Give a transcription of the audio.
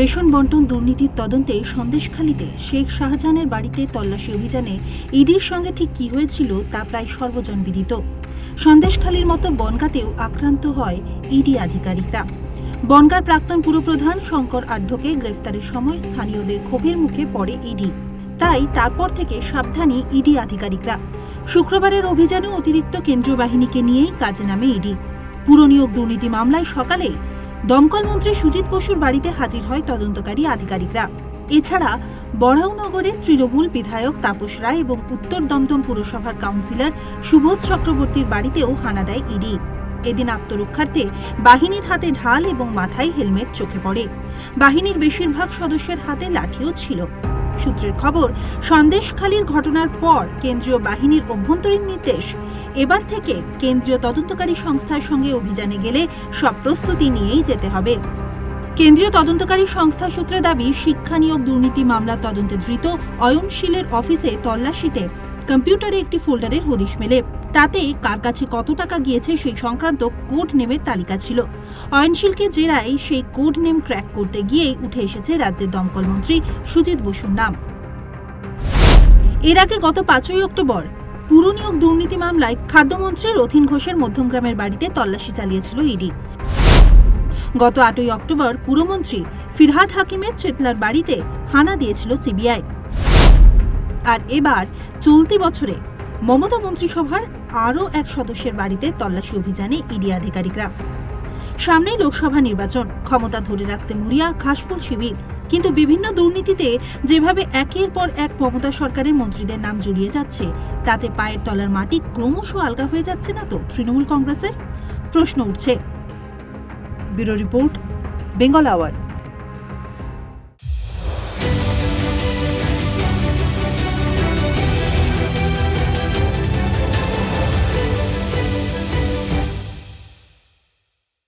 Ration বন্টন দুর্নীতির তদন্তে সন্দেশখালীতে শেখ শাহজাহানের বাড়িতে তল্লাশি অভিযানে ইডির সঙ্গে ঠিক কী হয়েছিল তা প্রায় সর্বজনবিদিত। সন্দেশখালীর মতো বনগাতেও আক্রান্ত হয় ইডি আধিকারিকরা। বনগার প্রাক্তন পুরপ্রধান শঙ্কর আঢ্যকে গ্রেফতারের সময় স্থানীয়দের ক্ষোভের মুখে পড়ে ইডি। তাই তারপর থেকে সাবধানী ইডি আধিকারিকরা। শুক্রবারের অভিযানে অতিরিক্ত কেন্দ্রীয় বাহিনীকে নিয়েই কাজে নামে ইডি। পুরনিয়োগ দুর্নীতি মামলায় সকালে দমকল মন্ত্রী সুজিত বসুর বাড়িতে হাজির হয় তদন্তকারী আধিকারিকরা। এছাড়া বড়াউনগরে তৃণমূল বিধায়ক তাপস রায় এবং উত্তর দমদম পুরসভার কাউন্সিলর সুবোধ চক্রবর্তীর বাড়িতেও হানা দেয় ইডি। এদিন আত্মরক্ষার্থে বাহিনীর হাতে ঢাল এবং মাথায় হেলমেট চোখে পড়ে। বাহিনীর বেশিরভাগ সদস্যের হাতে লাঠিও ছিল। সূত্রের খবর, সন্দেশখালীর ঘটনার পর কেন্দ্রীয় বাহিনীর অভ্যন্তরীণ নির্দেশ। এবার থেকে কেন্দ্রীয় তদন্তকারী সংস্থার সঙ্গে অভিযানে গেলে সব প্রস্তুতি নিয়েই যেতে হবে। কেন্দ্রীয় তদন্তকারী সংস্থা সূত্রে দাবি, শিক্ষা নিয়োগ দুর্নীতি মামলার তদন্তে ধৃত অয়নশীলের অফিসে তল্লাশিতে কম্পিউটারে একটি ফোল্ডারের হদিশ মেলে। তাতে কার কাছে কত টাকা গিয়েছে সেই সংক্রান্ত কোড নেমের তালিকা ছিল। অয়নশীলকে জেরায় সেই কোড নেম ক্র্যাক করতে গিয়েই উঠে এসেছে রাজ্যের দমকল মন্ত্রী সুজিত বসুর নাম। এর আগে গত পাঁচই অক্টোবর পুরনিয়োগ দুর্নীতি মামলায় খাদ্যমন্ত্রী রথিন ঘোষের মধ্যমগ্রামের বাড়িতে তল্লাশি চালিয়েছিল ইডি। গত আটই অক্টোবর পুরমন্ত্রী ফিরহাদ হাকিমের চেতলার বাড়িতে হানা দিয়েছিল সিবিআই। আর এবার চলতি বছরে মমতা মন্ত্রিসভার আরও এক সদস্যের বাড়িতে তল্লাশি অভিযানে ইডি আধিকারিকরা। সামনেই লোকসভা নির্বাচন, ক্ষমতা ধরে রাখতে মরিয়া ঘাসফুল শিবির। কিন্তু বিভিন্ন দুর্নীতিতে যেভাবে একের পর এক মমতা সরকারের মন্ত্রীদের নাম জড়িয়ে যাচ্ছে, তাতে পায়ের তলার মাটি ক্রমশ আলগা হয়ে যাচ্ছে না তো তৃণমূল কংগ্রেসের? প্রশ্ন উঠছে। Bureau report, Bengal hour